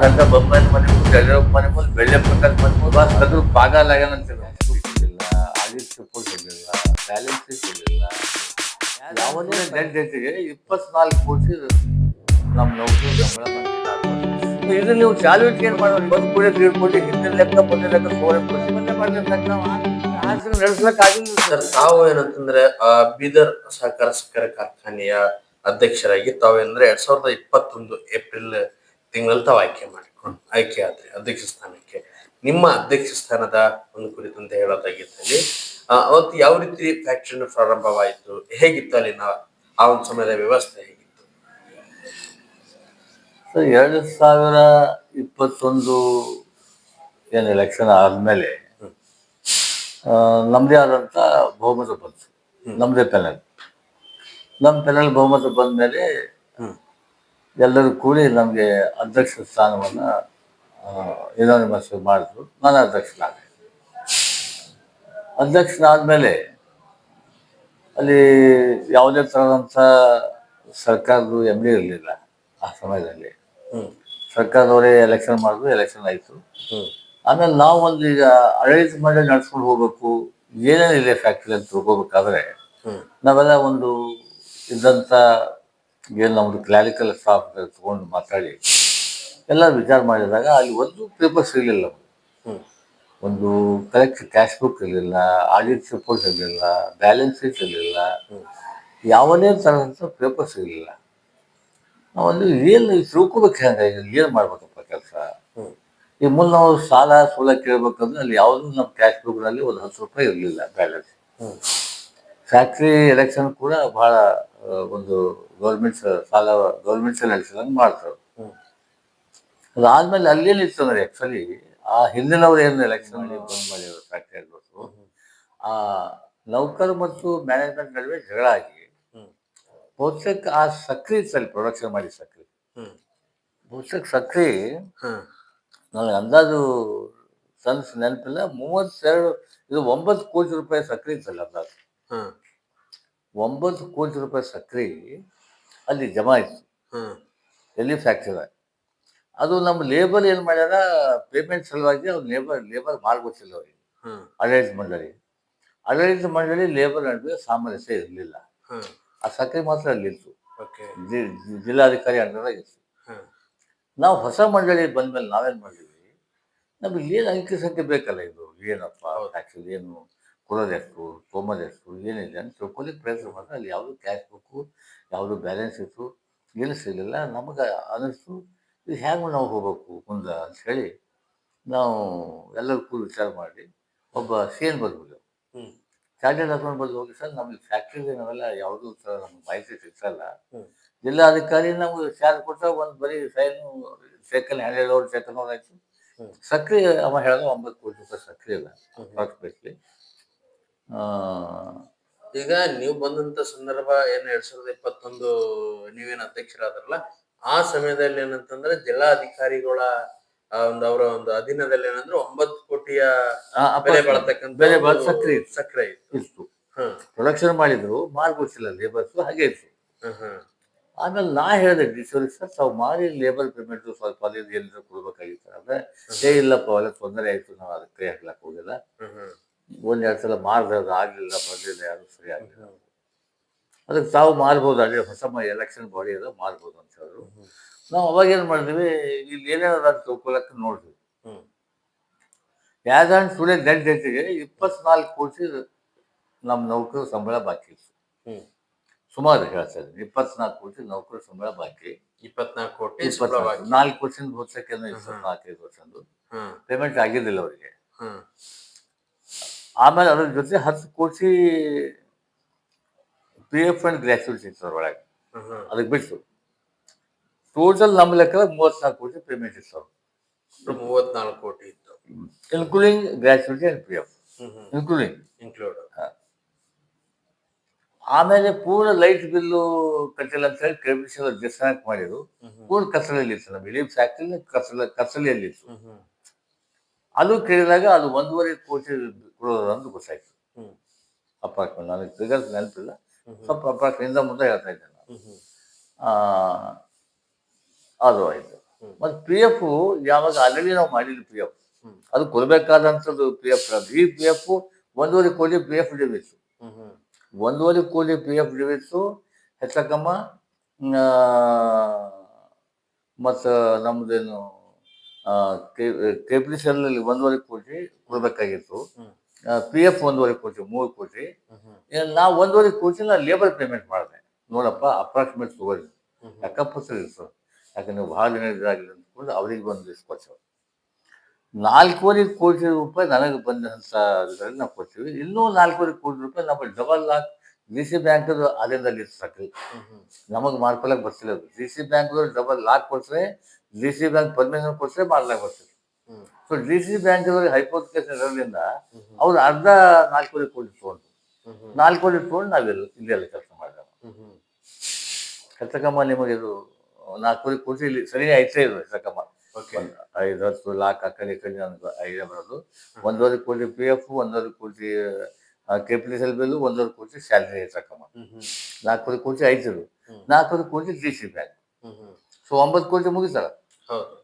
ಗಂಡ ಬೊಮ್ಮನ ಮನೆ ಮುಂದೆ ಯಡಿಯೂರಪ್ಪ ಮನೆ ಮುಂದೆ ಬೆಳ್ಳೆ ಪ್ರಕಾಶ್ ಮನೆ ಮುಂದೆ ಅದ್ರ ಭಾಗ ಪಾಗಾಲಾಗ್ಯಾನಂತಿಲ್ಲ ಇಲ್ಲ ಆದಿತ್ಯ ಇರಲಿಲ್ಲ ಬ್ಯಾಲೆನ್ಸ್ ಇರಲಿಲ್ಲ ಅವನು ಡೇಟಿಗೆ ಇಪ್ಪತ್ನಾಲ್ಕು ಕೋಟಿ ನಮ್ಮ ನೌಕರಿ ಸಂಬಳ ಇದು ನೀವು ಏನು ಮಾಡೋದು? ಬಂದು ಹಿಂದಿನ ಲೆಕ್ಕ ಮುಂದಿನ ಲೆಕ್ಕ ಸೋಳೆ ನಡೆಸ್ಲಕ್ಕೆ ಆಗಿಲ್ಲ ಸರ್. ತಾವು ಏನಂತಂದ್ರೆ ಬೀದರ್ ಸಹಕಾರ ಸಕ್ಕರೆ ಕಾರ್ಖಾನೆಯ ಅಧ್ಯಕ್ಷರಾಗಿ ತಾವೇನಂದ್ರೆ ಎರಡ್ ಸಾವಿರದ ಇಪ್ಪತ್ತೊಂದು ಏಪ್ರಿಲ್ ತಿಂಗಳಲ್ಲಿ ತಾವು ಆಯ್ಕೆ ಮಾಡಿಕೊಂಡು ಆಯ್ಕೆ ಆದ್ರೆ ಅಧ್ಯಕ್ಷ ಸ್ಥಾನಕ್ಕೆ. ನಿಮ್ಮ ಅಧ್ಯಕ್ಷ ಸ್ಥಾನದ ಒಂದು ಕುರಿತಂತೆ ಹೇಳೋದಾಗಿದ್ದಲ್ಲಿ ಅವತ್ತು ಯಾವ ರೀತಿ ಫ್ಯಾಕ್ಷನ್ ಪ್ರಾರಂಭವಾಯಿತು ಹೇಗಿತ್ತು ಅಲ್ಲಿನ ಆ ಒಂದು ಸಮಯದ ವ್ಯವಸ್ಥೆ ಹೇಗಿತ್ತು? ಸೊ ಎರಡು ಸಾವಿರ ಇಪ್ಪತ್ತೊಂದು ಏನು ಎಲೆಕ್ಷನ್ ಆದಮೇಲೆ ನಮ್ಮದೇ ಆದಂಥ ಬಹುಮತ ಬಂತು. ನಮ್ಮದೇ ಪೆನಲ್ ನಮ್ಮ ಪೆನಲ್ ಬಹುಮತ ಬಂದ ಮೇಲೆ ಎಲ್ಲರೂ ಕೂಡಿ ನಮಗೆ ಅಧ್ಯಕ್ಷ ಸ್ಥಾನವನ್ನು ಯುನಾನಿಮಸ್ ಮಾಡಿದ್ರು. ನಾನು ಅಧ್ಯಕ್ಷನಾದೆ. ಅಧ್ಯಕ್ಷನಾದಮೇಲೆ ಅಲ್ಲಿ ಯಾವುದೇ ಥರದಂಥ ಸರ್ಕಾರದ ಎಂ ಡಿ ಇರಲಿಲ್ಲ ಆ ಸಮಯದಲ್ಲಿ. ಸರ್ಕಾರದವರೇ ಎಲೆಕ್ಷನ್ ಮಾಡಿದ್ರು ಎಲೆಕ್ಷನ್ ಆಯಿತು. ಆಮೇಲೆ ನಾವು ಒಂದು ಈಗ ಆಡಳಿತ ಮಂಡಳಿ ನಡ್ಸ್ಕೊಂಡು ಹೋಗ್ಬೇಕು ಏನೇನಿದೆ ಫ್ಯಾಕ್ಟ್ರಿ ಅಂತ ತಿಳ್ಕೊಬೇಕಾದ್ರೆ ನಾವೆಲ್ಲ ಒಂದು ಇದ್ದಂಥ ಏನು ನಮ್ಮದು ಕ್ಲಾರಿಕಲ್ ಸ್ಟಾಫ್ ತಗೊಂಡು ಮಾತಾಡಿ ಎಲ್ಲ ವಿಚಾರ ಮಾಡಿದಾಗ ಅಲ್ಲಿ ಒಂದು ಪೇಪರ್ ಸಿಗಲಿಲ್ಲ ಒಂದು ಕರೆಕ್ಟ್ ಕ್ಯಾಶ್ ಬುಕ್ ಇರಲಿಲ್ಲ ಆಡಿಟ್ ರಿಪೋರ್ಟ್ ಇರಲಿಲ್ಲ ಬ್ಯಾಲೆನ್ಸ್ ಶೀಟ್ ಇರಲಿಲ್ಲ ಯಾವನೇ ಥರದಂಥ ಪೇಪರ್ ಸಿಗಲಿಲ್ಲ ನಾವೊಂದು ಏನು ತಿಳ್ಕೊಬೇಕು ಹೆಂಗೆ? ಏನು ಮಾಡ್ಬೇಕಪ್ಪ ಕೆಲಸ? ಈ ಮುಂದೆ ನಾವು ಸಾಲ ಸೂಲ ಕೇಳ್ಬೇಕಂದ್ರೆ ಅಲ್ಲಿ ಯಾವುದೂ ನಮ್ಮ ಕ್ಯಾಶ್ ಬುಕ್ನಲ್ಲಿ ಒಂದು ಹತ್ತು ರೂಪಾಯಿ ಇರಲಿಲ್ಲ ಬ್ಯಾಲೆನ್ಸ್ ಫ್ಯಾಕ್ಟ್ರಿ ಎಲೆಕ್ಷನ್ ಕೂಡ ಬಹಳ ಒಂದು ಗೌರ್ಮೆಂಟ್ ಸಾಲ ಗೌರ್ಮೆಂಟ್ ನಡೆಸಿದಂಗೆ ಮಾಡ್ತಾರೆ. ಅದಾದ್ಮೇಲೆ ಅಲ್ಲೇನು ಇತ್ತು ಅಂದ್ರೆ ಆ್ಯಕ್ಚುಲಿ ಆ ಹಿಂದಿನವ್ರು ಏನು ಎಲೆಕ್ಷನ್ ಬಂದ್ ಮಾಡಿದ್ರು ಫ್ಯಾಕ್ಟ್ರಿ ಆಗ್ಬೇಕು ಆ ನೌಕರು ಮತ್ತು ಮ್ಯಾನೇಜ್ಮೆಂಟ್ ನಡುವೆ ಜಗಳ ಆಗಿ ಬಹುತೇಕ ಆ ಸಕ್ರೆ ಇತ್ತಲ್ಲಿ ಪ್ರೊಡಕ್ಷನ್ ಮಾಡಿ ಸಕ್ರೆ. ಬಹುತೇಕ ಸಕ್ರೆ ನನಗೆ ಅಂದಾಜು ಸನ್ಸ್ ನೆನಪಿಲ್ಲ ಮೂವತ್ತೆರಡು ಇದು ಒಂಬತ್ತು ಕೋಟಿ ರೂಪಾಯಿ ಸಕ್ರೆ ಇತ್ತಲ್ಲ ಅಂದಾಜು. ಒಂಬತ್ತು ಕೋಟಿ ರೂಪಾಯಿ ಸಕ್ರೆ ಅಲ್ಲಿ ಜಮಾ ಇತ್ತು ಹ್ಮ್ ಎಲ್ಲಿ ಫ್ಯಾಕ್ಟ್ರಿ ಅದು? ನಮ್ಮ ಲೇಬರ್ ಏನು ಮಾಡ್ಯಾರ ಪೇಮೆಂಟ್ ಸಲುವಾಗಿ ಅವ್ರು ಲೇಬರ್ ಲೇಬರ್ ಭಾಳ ಅವ್ರಿಗೆ. ಆಡಳಿತ ಮಂಡಳಿ. ಆಡಳಿತ ಮಂಡಳಿ ಲೇಬರ್ ನಡುವೆ ಸಾಮರಸ್ಯ ಇರಲಿಲ್ಲ. ಆ ಸಕ್ರೆ ಮಾತ್ರ ಅಲ್ಲಿತ್ತು ಜಿಲ್ಲಾಧಿಕಾರಿ ಅಂಡರಾಗ ಇತ್ತು. ಹ್ಮ್ ನಾವು ಹೊಸ ಮಂಡಳಿ ಬಂದ್ಮೇಲೆ ನಾವೇನು ಮಾಡಿದ್ವಿ? ನಮಗೆ ಏನು ಅಂಕಿ ಸಂಖ್ಯೆ ಬೇಕಲ್ಲ ಇದು? ಏನಪ್ಪ ಆ್ಯಕ್ಚುಲಿ ಏನು? ಕೊಡೋದೆಷ್ಟು ತೊಂಬದೆಷ್ಟು ಏನಿದೆ ಅಂತ ತಿಳ್ಕೊಳ್ಳಿಕ್ಕೆ ಪ್ರಯತ್ನ ಮಾಡಿದ್ರೆ ಅಲ್ಲಿ ಯಾವುದು ಕ್ಯಾಶ್ ಬುಕ್ಕು ಯಾವುದು ಬ್ಯಾಲೆನ್ಸ್ ಇತ್ತು ಏನು ಸಿಗಲಿಲ್ಲ ನಮಗೆ ಅನ್ನಿಸ್ತು ಇದು ಹೇಗೆ ನಾವು ಹೋಗ್ಬೇಕು ಮುಂದೆ ಹೇಳಿ ನಾವು ಎಲ್ಲರೂ ಕೂಡ ವಿಚಾರ ಮಾಡಿ ಒಬ್ಬ C N hmm chartered account ಬಂದು ಹೋಗಿ ಸರ್ ನಮಗೆ ಫ್ಯಾಕ್ಟ್ರಿಗೆ ನಾವೆಲ್ಲ ಯಾವುದೂ ಥರ ನಮ್ಗೆ ಮಾಹಿತಿ ಸಿಗ್ತಲ್ಲ. ಜಿಲ್ಲಾಧಿಕಾರಿ ನಮಗೆ ಚಾರ್ಜ್ ಕೊಟ್ಟ ಒಂದು ಬರೀ ಸೈನು ಸೆಕೆಂಡ್ ಹ್ಯಾಂಡ್ರೆಡ್ ಅವ್ರು ಸೆಕೆಂಡ್ ಅವ್ರು ಆಯಿತು. ಸಕ್ರೆ ಅವ ಹೇಳಿದ ಒಂಬತ್ತು ಕೋಟಿ ರೂಪಾಯಿ ಸಕ್ರೆ ಇಲ್ಲ. ಅಪ್ರಾಕ್ಸಿಮೇಟ್ಲಿ ಈಗ ನೀವು ಬಂದಂತ ಸಂದರ್ಭ ಏನ್ ಎರಡ್ ಸಾವಿರದ ಇಪ್ಪತ್ತೊಂದು ನೀವೇನ್ ಅಧ್ಯಕ್ಷರಾದ್ರಲ್ಲ ಆ ಸಮಯದಲ್ಲಿ ಏನಂತಂದ್ರೆ ಜಿಲ್ಲಾಧಿಕಾರಿಗಳ ಒಂದು ಅವರ ಒಂದು ಅಧೀನದಲ್ಲಿ ಏನಂದ್ರೆ ಒಂಬತ್ತು ಕೋಟಿಯ ಬೆಲೆ ಬಾಳತಕ್ಕಂಥ ಬೆಲೆ ಬಾಳ ಸಕ್ರೆ ಇತ್ತು. ಸಕ್ಕರೆ ಇತ್ತು. ಇತ್ತು. ಹ್ಮ್ ಪ್ರೊಡಕ್ಷನ್ ಮಾಡಿದ್ರು ಮಾಲ್ ಗೊತ್ತಿಲ್ಲ ಲೇಬರ್ಸ್ ಹಾಗೆ ಇತ್ತು. ಹ್ಮ್ ಹ್ಮ್ ಆಮೇಲೆ ನಾ ಹೇಳಿದೆ ಡಿ ಸಿ ಸರ್ ತಾವು ಮಾರಿ ಲೇಬರ್ ಪೇಮೆಂಟ್ ಸ್ವಲ್ಪ ಅಲ್ಲಿ ಎಲ್ಲರೂ ಕೊಡ್ಬೇಕಾಗಿತ್ತು. ಅಂದ್ರೆ ಏ ಇಲ್ಲಪ್ಪ ಅವೆಲ್ಲ ತೊಂದರೆ ಆಯ್ತು ನಾವು ಅದಕ್ಕೆ ಕೈ ಹಾಕ್ಲಕ್ಕೆ ಹೋಗಿಲ್ಲ. ಹ್ಮ್ ಹ್ಮ್ ಒಂದ್ ಎರಡು ಸಲ ಮಾರ್ದೆ ಅದು ಆಗಲಿಲ್ಲ ಬರಲಿಲ್ಲ ಯಾರು ಸರಿ ಆಗಲಿಲ್ಲ. ಅದಕ್ಕೆ ತಾವು ಮಾರ್ಬೋದು ಅಲ್ಲಿ ಹೊಸ ಎಲೆಕ್ಷನ್ ಬಾಡಿ ಅದ ಮಾರ್ಬೋದು ಅಂತ ಹೇಳಿದ್ರು. ನಾವು ಅವಾಗ ಏನು ಮಾಡಿದ್ವಿ ಇಲ್ಲಿ ಏನೇನದ ಅಂತ ತಿಳ್ಕೊಳಕ್ಕೆ ನೋಡಿದ್ವಿ. ಹ್ಮ್. ಯಾವ್ದು ಅಂತ ಸುಳ್ಳೆ ಡೇಟಿಗೆ ಇಪ್ಪತ್ನಾಲ್ಕು ಕೋಟಿ ನಮ್ಮ ನೌಕರ ಸಂಬಳ ಬಾಕಿ ಇತ್ತು. ಸುಮಾರು ಹೇಳ್ತಾ ಇದ್ದೀನಿ ಇಪ್ಪತ್ನಾಲ್ಕು ಕೋಟಿ ನೌಕರ ಸಂಬಳ ಬಾಕಿ. ಇಪ್ಪತ್ನಾಲ್ಕು ಕೋಟಿ. ನಾಲ್ಕು ವರ್ಷದ ವರ್ಷಕ್ಕೆ ಇಪ್ಪತ್ನಾಲ್ಕೈದು ವರ್ಷದ್ದು. ಪೇಮೆಂಟ್ ಆಗಿದ್ದಿಲ್ಲ ಅವರಿಗೆ. ಆಮೇಲೆ ಅದ್ರ ಜೊತೆ ಹತ್ತು ಕೋಟಿ ಪಿ ಎಫ್ ಅಂಡ್ ಗ್ರ್ಯಾಚುಯಿಟಿ ಇತ್ತು ಅದ್ರೊಳಗೆ ಹ್ಮ್. ಅದಕ್ಕೆ ಬಿಟ್ಟು ಟೋಟಲ್ ನಮ್ಮ ಲೆಕ್ಕ ಮೂವತ್ನಾಲ್ಕು ಕೋಟಿ ಪೇಮೆಂಟ್ ಇತ್ತು ಮೂವತ್ನಾಲ್ಕು ಕೋಟಿ ಇತ್ತು. Including gratuity and P F including include ಆಮೇಲೆ ಪೂರ್ಣ ಲೈಟ್ ಬಿಲ್ಲು ಕಟ್ಟಿಲ್ಲ ಅಂತ ಹೇಳಿ ಕೆಮಿಷನ್ ಡಿಸ್ಕನೆಕ್ಟ್ ಮಾಡಿದ್ರು. ಪೂರ್ಣ ಕಸಲಲ್ಲಿ ಇತ್ತು ನಮ್ಮ ಇಡೀ ಫ್ಯಾಕ್ಟ್ರಿ ಕಸಲ ಕಸಲಿಯಲ್ಲಿ ಇತ್ತು ಅದು ಕೇಳಿದಾಗ ಅದು ಒಂದೂವರೆ ಕೋಟಿ ಕೊಡೋದು ಅಂತ ಗೊತ್ತಾಯ್ತು. ಅಪಾರ್ಟ್ಮೆಂಟ್ ನನಗೆ ಫಿಗರ್ಸ್ ನೆನಪಿಲ್ಲ. ಸ್ವಲ್ಪ ಅಪಾರ್ಟ್ಮೆಂಟ್ ಮುಂದೆ ಹೇಳ್ತಾ ಇದ್ದೆ ನಾನು. ಅದು ಆಯಿತು. ಮತ್ತು ಪಿ ಎಫ್ ಯಾವಾಗ ಆಲ್ರೆಡಿ ನಾವು ಮಾಡಿದ್ವಿ ಪಿ ಎಫ್. ಅದು ಕೊಡಬೇಕಾದಂಥದ್ದು ಪಿ ಎಫ್ ಈ ಪಿ ಎಫ್ ಒಂದೂವರೆ ಕೋಟಿ ಪಿ ಎಫ್ ಡಿವಿತ್ತು ಒಂದೂವರೆ ಕೋಟಿ ಪಿ ಎಫ್ ಡಿವಿತ್ತು ಹೆಚ್ಚಕಮ್ಮ ಮತ್ತು ನಮ್ಮದೇನು ಕೆ ಪಿ ಸಿ ಎಲ್ ಒಂದೂವರೆ ಕೋಟಿ ಕೊಡಬೇಕಾಗಿತ್ತು. ಪಿ ಎಫ್ ಒಂದೂವರೆ ಕೋಟಿ ಮೂರು ಕೋಟಿ. ನಾ ಒಂದೂವರೆ ಕೋಟಿ ನಾ ಲೇಬರ್ ಪೇಮೆಂಟ್ ಮಾಡಿದೆ. ನೋಡಪ್ಪ ಅಪ್ರಾಕ್ಸಿಮೇಟ್ ತಗೋರಿ. ಲೆಕ್ಕಪತ್ರ ಇರ್ತದೆ ಯಾಕಂದ್ರೆ ನೀವು ಭಾಳ ದಿನ ಇದಾಗಿಲ್ಲ ಅಂದ್ಕೊಂಡು ಅವ್ರಿಗೆ ಬಂದು ಕೊಡ್ತೇವೆ ನಾಲ್ಕೂವರೆ ಕೋಟಿ ರೂಪಾಯಿ ನನಗೆ ಬಂದಂಥ ಇದರಲ್ಲಿ ನಾವು ಕೊಡ್ತೀವಿ. ಇನ್ನೂ ನಾಲ್ಕೂವರೆ ಕೋಟಿ ರೂಪಾಯಿ ನಮ್ಮ ಡಬಲ್ ಲಾಕ್ ಡಿ ಸಿ ಬ್ಯಾಂಕ್ದು ಅಲ್ಲಿಂದ ಹ್ಮ್ ನಮಗೆ ಮಾಡ್ಕೊಳಕ್ಕೆ ಬರ್ತಿಲ್ಲ ಡಿ ಸಿ ಬ್ಯಾಂಕ್ದವ್ರು ಡಬಲ್ ಲಾಕ್ ಕೊಡ್ತಾರೆ ಡಿ ಸಿ ಬ್ಯಾಂಕ್ ಪರ್ಮಿಷನ್ ಕೊಟ್ಟರೆ ಮಾಡ್ಲಾಕ್ ಬರ್ತದೆ ಸೊ ಡಿ ಸಿ ಬ್ಯಾಂಕ್ದವ್ರಿಗೆ ಹೈಪೋಥಿಕೇಶನ್ ಇರೋದ್ರಿಂದ. ಅವ್ರು ಅರ್ಧ ನಾಲ್ಕೂವರೆ ಕೋಟಿ ತೊಗೊಂಡು. ನಾಲ್ಕೂವರೆ ತೊಗೊಂಡು ನಾವೆಲ್ಲ ಇಲ್ಲೆಲ್ಲ ಕೆಲಸ ಮಾಡಿದ ಹ್ಮ್ ಹ್ಮ್. ಹೆಚ್ಚಕಮ್ಮ ನಿಮಗೆ ಇದು ನಾಲ್ಕೂವರೆ ಕೋಟಿ ಇಲ್ಲಿ ಸರಿ ಐತೆ ಇದು ಒಂದು ಐದು ಹತ್ತು ಲಾಕ್ ಆ ಕಡೆ ಈ ಕಡೆ ನನಗೆ ಐಡಿಯಾ ಬರೋದು. ಒಂದೂವರೆ ಕೋಟಿ ಪಿ ಎಫ್ ಒಂದೂವರೆ ಕೋಟಿ ಕೆಪಿಟಲ್ ಬಿಲ್ಲು ಒಂದೂವರೆ ಕೋಟಿ ಸ್ಯಾಲ್ರಿ ಹ್ಮ್ ನಾಲ್ಕೂವರೆ ಕೋಟಿ ಐದು ನಾಲ್ಕೂವರೆ ಕೋಟಿ ಡಿ ಸಿ ಬ್ಯಾಂಕ್. ಸೊ ಒಂಬತ್ತು ಕೋಟಿ ಮುಗಿತಾರ ಹೌದು.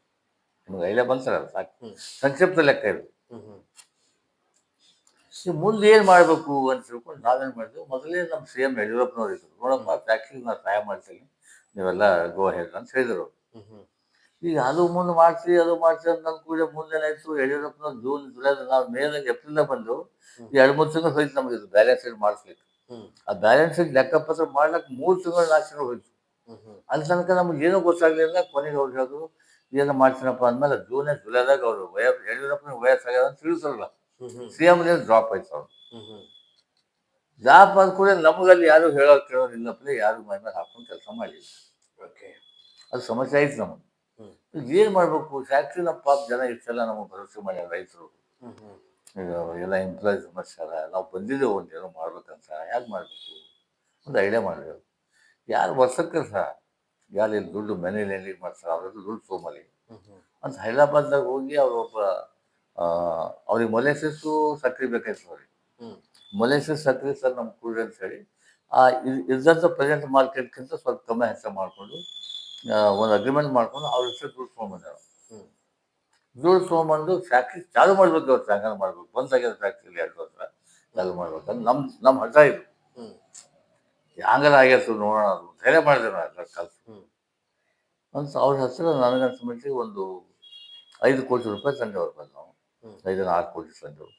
ನಿಮ್ಗೆ ಐಡಿಯಾ ಬಂತಾರಲ್ಲ ಸಾಕು. ಸಂಕ್ಷಿಪ್ತ ಲೆಕ್ಕ ಇದು. ಮುಂದೆ ಏನು ಮಾಡಬೇಕು ಅಂತ ತಿಳ್ಕೊಂಡು ನಾವೇನು ಮಾಡಿದ್ವಿ? ಮೊದಲೇ ನಮ್ಮ ಸಿ ಎಂ ಯಡಿಯೂರಪ್ಪನವ್ರು ಇದ್ರು. ನೋಡಮ್ಮ ಫ್ಯಾಕ್ಟ್ರಿಗೆ ನಾನು ಸಹಾಯ ಮಾಡ್ತೀನಿ ನೀವೆಲ್ಲ ಗೋ ಹೆಡ್ ಅಂತ ಹೇಳಿದರು. ಈಗ ಅದು ಮುಂದೆ ಮಾಡ್ತೀವಿ ಅದು ಮಾಡ್ತೀವಿ ಅಂತ ನನ್ನ ಕೂಡ ಮುಂದೇನಾಯ್ತು ಯಡಿಯೂರಪ್ಪನವ್ರು ಜೂನ್ ಜುಲೈ ನಾವು ಮೇದಾಗ ಏಪ್ರಿಲ್ದಾಗ ಬಂದು. ಎರಡು ಮೂರು ತಿಂಗಳು ಹೋಯ್ತು ನಮಗೆ ಇದು ಬ್ಯಾಲೆನ್ಸ್ ಶೀಟ್ ಮಾಡಿಸ್ಲಿಕ್ಕೆ. ಆ ಬ್ಯಾಲೆನ್ಸ್ ಶೀಟ್ ಲೆಕ್ಕಪತ್ರ ಮಾಡ್ಲಿಕ್ಕೆ ಮೂರು ತಿಂಗಳು ನಾಲ್ಕು ತಿಂಗಳು ಹೋಯ್ತು. ಅಲ್ಲಿ ತನಕ ನಮ್ಗೆ ಏನೂ ಗೊತ್ತಾಗಲಿಲ್ಲ. ಕೊನೆಗೆ ಅವ್ರು ಹೇಳಿದ್ರು ಏನೋ ಮಾಡ್ತೀನಪ್ಪ ಅಂದಮೇಲೆ ಜೂನ್ ಜುಲೈದಾಗ ಅವರು ವಯಸ್ಸು ಯಡಿಯೂರಪ್ಪನ ವಯಸ್ಸಾಗ್ಯದ ಅಂತ ತಿಳಿಸಲ್ಲ. ಸಿ ಎಂ ಡ್ರಾಪ್ ಆಯ್ತು ಅವ್ರು. ಡ್ರಾಪ್ ಕೂಡ ನಮಗಲ್ಲಿ ಯಾರು ಹೇಳೋ ಕೇಳೋರು ಇಲ್ಲಪ್ಪ ಯಾರು ಮೈ ಮೇಲೆ ಹಾಕೊಂಡು ಕೆಲಸ ಮಾಡಿಲ್ಲ. ಓಕೆ. ಅದು ಸಮಸ್ಯೆ ಆಯ್ತು ನಮಗೆ. ಏನು ಮಾಡಬೇಕು? ಫ್ಯಾಕ್ಟ್ರಿ ನಮ್ಮ ಪಾಪ ಜನ ಇಷ್ಟೆಲ್ಲ ನಮಗೆ ಭರವಸೆ ಮಾಡ್ಯಾರ ರೈತರು. ಈಗ ಎಲ್ಲ ಎಂಪ್ಲಾಯೀಸ್ ಸಮಸ್ಯೆ ಅಲ್ಲ ನಾವು ಬಂದಿದ್ದೇವೆ ಒಂದು ಏನೋ ಮಾಡ್ಬೇಕಂತ. ಯಾಕೆ ಮಾಡಬೇಕು? ಒಂದು ಐಡಿಯಾ ಮಾಡಬೇಕು. ಯಾರು ವರ್ಷಕ್ಕೆ ಸಹ ಯಾರು ಇಲ್ಲಿ ದುಡ್ಡು ಮನೇಲಿ ಎಲ್ಲಿ ಮಾಡ್ತಾರೆ ಅವ್ರದ್ದು ದುಡ್ಡು ತೊಗೊಂಬಲ್ಲಿ. ಅಂತ ಹೈದರಾಬಾದ್ದಾಗ ಹೋಗಿ ಅವ್ರು ಒಬ್ಬ ಅವ್ರಿಗೆ ಮೊಲೆಸಸ್ಸು ಸಕ್ರೆ ಬೇಕಾಯ್ತು ಅವ್ರಿಗೆ. ಮೊಲೆಸಸ್ ಸಕ್ರೆ ಸರ್ ನಮ್ಮ ಕೂಡ ಅಂತ ಹೇಳಿ ಆ ಇದ್ದಂಥ ಪ್ರೆಸೆಂಟ್ ಮಾರ್ಕೆಟ್ಗಿಂತ ಸ್ವಲ್ಪ ಕಮ್ಮಿ ಹೆಚ್ಚು ಮಾಡಿಕೊಂಡು ಒಂದು ಅಗ್ರಿಮೆಂಟ್ ಮಾಡ್ಕೊಂಡು ಅವ್ರ ಹೆಸರು ದುಡ್ಡು ತೊಗೊಂಬಂದ್ರು. ದುಡ್ಡು ತೊಗೊಂಬಂದು ಫ್ಯಾಕ್ಟ್ರಿ ಚಾಲು ಮಾಡ್ಬೇಕು ಅವ್ರು ಹಂಗಾರೆ ಮಾಡಬೇಕು ಬಂದಾಗ್ಯದ ಫ್ಯಾಕ್ಟ್ರಿ ಎರಡು ಹತ್ರ ಚಾಲು ಮಾಡ್ಬೇಕು ನಮ್ಮ ನಮ್ಮ ಹಠ ಇದು ಹ್ಮ್. ಆಗಿರ್ತದೆ ನೋಡೋಣ ಅದು ಧೈರ್ಯ ಮಾಡಿದೆ ಎಲ್ಲ ಕಲ್ತು. ಅಂತ ಅವ್ರ ಹತ್ತಿರ ನನಗನ್ಸ ಮಟ್ಟಿಗೆ ಒಂದು ಐದು ಕೋಟಿ ರೂಪಾಯಿ ತಂದೆ ಅವ್ರು ಬಂದು ನಾವು. ಐದನ ಆರು ಕೋಟಿ ತಂದೆವು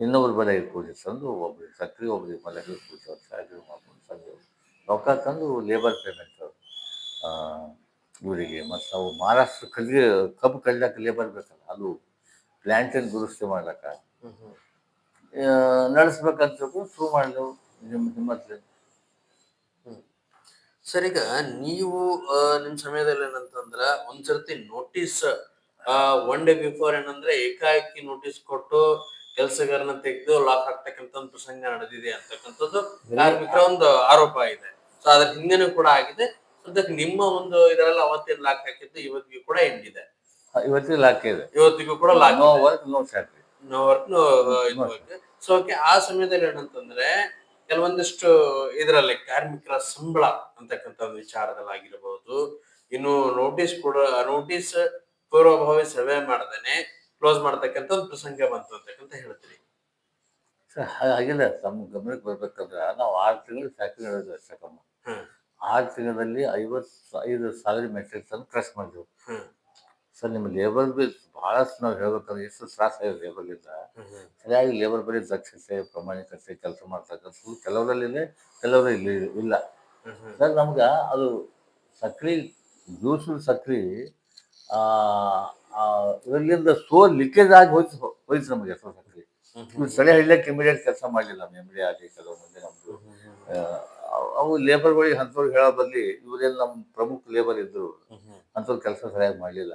ಇನ್ನೊಬ್ರು ಬರೀ ಐದು ಕೋಟಿ ತಂದು ಒಬ್ರಿಗೆ ಸಕ್ರೆ ಒಬ್ರಿಗೆ ಮನೆಗೆ ಕೋಟಿ ವರ್ಷ ಸ್ಯಾಲ್ರಿ ಮಾಡ್ಕೊಂಡು ತಂದೆವು ರೊಕ್ಕ ತಂದು ಲೇಬರ್ ಪೇಮೆಂಟ್ ಇವರಿಗೆ ಮತ್ತು ನಾವು ಮಹಾರಾಷ್ಟ್ರ ಕಲ್ಲಿ ಕಬ್ಬು ಕಡ್ಲಕ್ಕೆ ಲೇಬರ್ ಬೇಕಲ್ಲ ಅದು ಪ್ಲ್ಯಾಂಟನ್ನು ದುರಸ್ತಿ ಮಾಡ್ಲಕ್ಕ. ನಡೆಸ್ಬೇಕಂತ ಶುರು ಮಾಡಿದೆವು ನಿಮ್ಮ ಹಿಮ್ಮತ್ತು ಸರ್ ಈಗ ನೀವು ಆ, ನಿಮ್ ಸಮಯದಲ್ಲಿ ಏನಂತಂದ್ರ ಒಂದ್ಸರ್ತಿ ನೋಟಿಸ್ ಒನ್ ಡೇ ಬಿಫೋರ್ ಏನಂದ್ರೆ ಏಕಾಏಕಿ ನೋಟಿಸ್ ಕೊಟ್ಟು ಕೆಲಸಗಾರನ ತೆಗೆದು ಲಾಕ್ ಹಾಕ್ತಕ್ಕಂತ ಒಂದು ಪ್ರಸಂಗ ನಡೆದಿದೆ ಅಂತಕ್ಕಂಥದ್ದು ಕಾರ್ಮಿಕರ ಒಂದು ಆರೋಪ ಇದೆ. ಸೊ ಅದ್ರ ಹಿಂದೆನೂ ಕೂಡ ಆಗಿದೆ. ಅದಕ್ಕೆ ನಿಮ್ಮ ಒಂದು ಇದರಲ್ಲಿ ಅವತ್ತಿನ ಲಾಕ್ ಹಾಕಿದ್ದು ಇವತ್ತಿಗೂ ಕೂಡ ಹೆಂಗಿದೆ ಇವತ್ತಿನ ಲಾಕ್ ಇದೆ. ಇವತ್ತಿಗೂ ಕೂಡ lock no work no salary work so okay ಆ ಸಮಯದಲ್ಲಿ ಏನಂತಂದ್ರೆ ಕೆಲವೊಂದಿಷ್ಟು ಇದರಲ್ಲಿ ಕಾರ್ಮಿಕರ ಸಂಬಳ ಅಂತಕ್ಕಂಥ ವಿಚಾರದಲ್ಲಾಗಿರಬಹುದು ವಿಚಾರದಲ್ಲಿ ಆಗಿರಬಹುದು ಇನ್ನು ನೋಟಿಸ್ ಕೂಡ ನೋಟಿಸ್ ಪೂರ್ವಭಾವಿ ಸರ್ವೆ ಮಾಡದೇನೆ ಕ್ಲೋಸ್ ಮಾಡತಕ್ಕಂತ ಒಂದು ಪ್ರಸಂಗ ಬಂತು ಅಂತಕ್ಕಂತ ಹೇಳ್ತೀರಿ. ಸರ್ ಹಾಗಿಲ್ಲ. ನಮ್ಮ ಗಮನಕ್ಕೆ ಬರ್ಬೇಕಂದ್ರೆ ನಾವು ಆರು ತಿಂಗಳು ಫ್ಯಾಕ್ಟ್ರಿ ನಡೆದು ಅಷ್ಟಕ್ಕಮ್ಮ. ಆರು ತಿಂಗಳಲ್ಲಿ ಐವತ್ತು ಐದು ಸಾವಿರ ಮೆಟ್ರಿಕ್ ಟನ್ ಕ್ರಶ್ ಮಾಡಿದ್ವು. ಸರ್ ನಿಮ್ಮ ಲೇಬರ್ ಬಿ ಭಾಳಷ್ಟು ನಾವು ಹೇಳ್ಬೇಕಂದ್ರೆ ಎಷ್ಟು ತ್ರಾಸ ಇದೆ ಲೇಬರ್ಲಿಂದ ಸರಿಯಾಗಿ ಲೇಬರ್ ಬರೀ ದಕ್ಷತೆ ಪ್ರಾಮಾಣಿಕತೆ ಕೆಲಸ ಮಾಡ್ತಕ್ಕಂಥದ್ದು ಕೆಲವರು ಇಲ್ಲಿ ಇಲ್ಲ. ಸರ್ ನಮ್ಗೆ ಅದು ಸಕ್ರಿ ಜ್ಯೂಸು ಸಕ್ರಿ ಇದರಿಂದ ಸೋ ಲೀಕೇಜ್ ಆಗಿ ಹೋಯ್ತು ಹೋಯ್ತು ನಮಗೆ ಸೋ ಸಕ್ರಿ. ಸರಿ ಹೇಳಕ್ಕೆ ಇಮಿಡಿಯೇಟ್ ಕೆಲಸ ಮಾಡಲಿಲ್ಲ ಮೆಮ್ರಿ ಆಗಿ ಕೆಲವು ಮಂದಿ ನಮ್ಮದು ಅವು ಲೇಬರ್ಗಳಿಗೆ ಅಂಥವ್ರಿಗೆ ಹೇಳೋ ಬದಲಿ ಇವರೇನು ನಮ್ಮ ಪ್ರಮುಖ ಲೇಬರ್ ಇದ್ದರು ಅಂಥವ್ರು ಕೆಲಸ ಸರಿಯಾಗಿ ಮಾಡಲಿಲ್ಲ.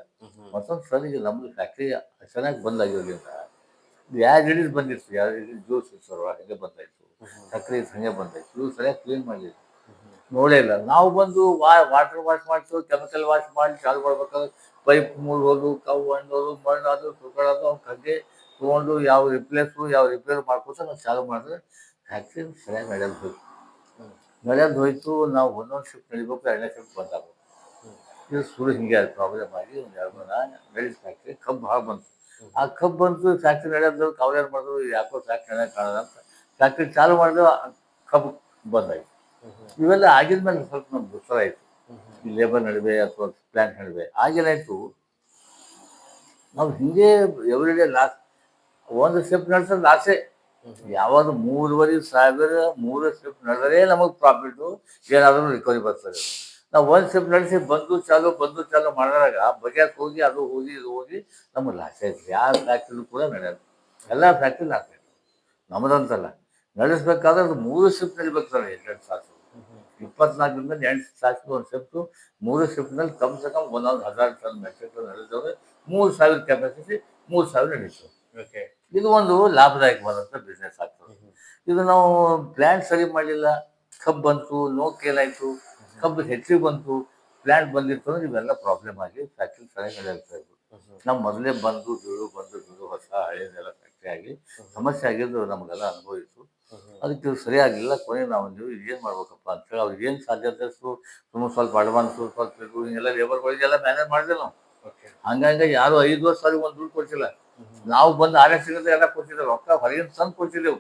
ಮತ್ತೊಂದು ಸರ್ ಈಗ ನಮ್ಮದು ಫ್ಯಾಕ್ಟ್ರಿ ಚೆನ್ನಾಗಿ ಬಂದಾಗಿರೋದ್ರಿಂದ ಯಾವ ಹಿಡಿದು ಬಂದಿತ್ತು ಯಾವ ಹಿಡಿದು ಜ್ಯೂಸ್ ಇತ್ತು ಹಂಗೆ ಬಂದಾಯ್ತು. ಸಕ್ಕರೆ ಹಾಗೆ ಬಂದಾಯ್ತು. ಇವು ಸರಿಯಾಗಿ ಕ್ಲೀನ್ ಮಾಡಲಿಲ್ಲ. ನೋಡೇ ಇಲ್ಲ. ನಾವು ಬಂದು ವಾ ವಾಟರ್ ವಾಶ್ ಮಾಡ್ತೀವಿ ಕೆಮಿಕಲ್ ವಾಶ್ ಮಾಡಿ ಚಾಲು ಮಾಡ್ಬೇಕಾದ್ರೆ ಪೈಪ್ ಮುರಿದೋದು ಕವು ಹಣ್ಣೋದು ಮಣ್ಣು ಅದು ಸುಳ್ಕೊಳ್ಳೋದು ಅವ್ನ ಕಗ್ಗೆ ತೊಗೊಂಡು ಯಾವ ರಿಪ್ಲೇಸು ಯಾವ ರಿಪೇರ್ ಮಾಡ್ಕೊತ ನಾವು ಚಾಲು ಮಾಡಿದ್ರೆ ಫ್ಯಾಕ್ಟ್ರಿ ಸರಿಯಾಗಿ ಹೋಯ್ತು ನಡೆಯೋದು ಹೋಯ್ತು, ನಾವು ಒಂದೊಂದು ಶಿಫ್ಟ್ ನಡಿಬೇಕು, ಎರಡನೇ ಶಿಫ್ಟ್ ಬಂದಾಗ ಇದು ಸುಳ್ಳು ಹಿಂಗೆ ಪ್ರಾಬ್ಲಮ್ ಆಗಿ ಒಂದು ಎರಡು ಮೂರು ಮೆಡಿಸ್ ಫ್ಯಾಕ್ಟ್ರಿ ಕಬ್ಬು ಹಾಗೆ ಬಂತು. ಆ ಕಬ್ಬು ಬಂತು ಫ್ಯಾಕ್ಟ್ರಿ ನಡೆಯೋದು ಯಾರು ಮಾಡಿದ್ರು, ಯಾಕೋ ಫ್ಯಾಕ್ಟ್ರಿ ನಡೆಯೋದು ಕಾಣೋದು ಅಂತ. ಫ್ಯಾಕ್ಟ್ರಿ ಚಾಲು ಮಾಡಿದ್ರು ಕಬ್ಬು ಬಂದಾಯ್ತು. ಇವೆಲ್ಲ ಆಗಿದ್ಮೇಲೆ ಸ್ವಲ್ಪ ನಮ್ಗೆ ದುಸ್ತರ ಆಯಿತು. ಈ ಲೇಬರ್ ನಡುವೆ ಅಥವಾ ಪ್ಲಾಂಟ್ ನಡುವೆ ಆಗೇನಾಯಿತು ನಾವು ಹಿಂಗೆ ಎವ್ರಿಡೇ ಲಾಸ್ ಒಂದು ಸ್ಟೆಪ್ ನಡೆಸೋದು ಲಾಸೇ ಯಾವಾಗ ಮೂರುವರೆ ಸಾವಿರ ಮೂರು ಸ್ಟೆಪ್ ನಡೆದ್ರೆ ನಮಗೆ ಪ್ರಾಫಿಟು ಏನಾದರೂ ರಿಕವರಿ ಬರ್ತದೆ. ನಾವು ಒಂದು ಸ್ಟೆಪ್ ನಡೆಸಿ ಬಂದು ಚಾಲು ಬಂದು ಚಾಲು ಮಾಡಿದಾಗ ಬಗೆಹಸ್ ಹೋಗಿ ಅದು ಹೋಗಿ ಇದು ಹೋಗಿ ನಮಗೆ ಲಾಸ್ ಆಯ್ತು. ಯಾವ ಫ್ಯಾಕ್ಟ್ರಿಲೂ ಕೂಡ ನಡೆಯೋದು ಎಲ್ಲ ಫ್ಯಾಕ್ಟ್ರಿ ಲಾಸ್ ಆಯ್ತು. ನಮ್ಮದಂತಲ್ಲ ನಡೆಸ್ಬೇಕಾದ್ರೆ ಅದು ಮೂರು ಸ್ಟೆಪ್ ನಡಿಬೇಕು ಸರ್ ಎಂಟೆಂಟು ಸಾಕು. ಇಪ್ಪತ್ನಾಲ್ಕರಿಂದ ಎಂಟು ತಾಸು ಒಂದು ಶಿಫ್ಟು ಮೂರು ಸ್ಟೆಪ್ನಲ್ಲಿ ಕಮ್ ಸೆ ಕಮ್ ಒಂದೊಂದು ಹಜಾರ್ ಟನ್ ಮೆಟ್ರಿಕ್ ಟನ್ ನಡೆದವ್ರೆ ಮೂರು ಸಾವಿರ ಕೆಪಾಸಿಟಿ ಮೂರು ಸಾವಿರ ನಡೀತು ಓಕೆ ಇದು ಒಂದು ಲಾಭದಾಯಕವಾದಂಥ ಬಿಸ್ನೆಸ್ ಆಗ್ತದೆ. ಇದು ನಾವು ಪ್ಲ್ಯಾಂಟ್ ಸರಿ ಮಾಡಲಿಲ್ಲ ಕಬ್ಬು ಬಂತು ನೋ ಕೇಲಾಯಿತು ಕಬ್ಬು ಹೆಚ್ಚಿಗೆ ಬಂತು ಪ್ಲ್ಯಾಂಟ್ ಬಂದಿತ್ತು ಅಂದ್ರೆ ಇವೆಲ್ಲ ಪ್ರಾಬ್ಲಮ್ ಆಗಿ ಫ್ಯಾಕ್ಟ್ರಿ ಸರಿಯಾಗಿ ನಡೆಯುತ್ತಾ ಇದ್ರು ನಾವು ಮೊದಲೇ ಬಂದು ದುಳು ಬಂದು ದುಳು ಹೊಸ ಹಳೇದೆಲ್ಲ ಫ್ಯಾಕ್ಟ್ರಿ ಆಗಿ ಸಮಸ್ಯೆ ಆಗಿದ್ದು ನಮಗೆಲ್ಲ ಅನುಭವಿತ್ತು ಅದಕ್ಕೆ ಸರಿಯಾಗಿಲ್ಲ ಕೊನೆ ನಾವು ನೀವು ಏನು ಮಾಡ್ಬೇಕಪ್ಪ? ಅಂತೇಳಿ ಅವ್ರಿಗೆ ಏನು ಸಾಧ್ಯತೆ ಇತ್ತು ಸುಮ್ಮನೆ ಸ್ವಲ್ಪ ಅಡ್ವಾನ್ಸು ಸ್ವಲ್ಪ ಹಿಂಗೆಲ್ಲ ಲೇಬರ್ಗಳಿಗೆಲ್ಲ ಮ್ಯಾನೇಜ್ ಮಾಡಿದೆ ನಾವು. ಹಂಗಾಗಿ ಯಾರು ಐದು ವರ್ಷ ಅವ್ರಿಗೆ ಒಂದು ದುಡ್ಡು ಕೊಡ್ಸಿಲ್ಲ. ನಾವು ಬಂದು ಆರ್ ಎಸ್ ಸಿಗದೆ ಎಲ್ಲ ಕೊಡ್ಸಿದ್ರೆ ರೊಕ್ಕ ಹೊರಗಿನ ತಂದು ಕೊಡ್ಸಿದ್ದೆವು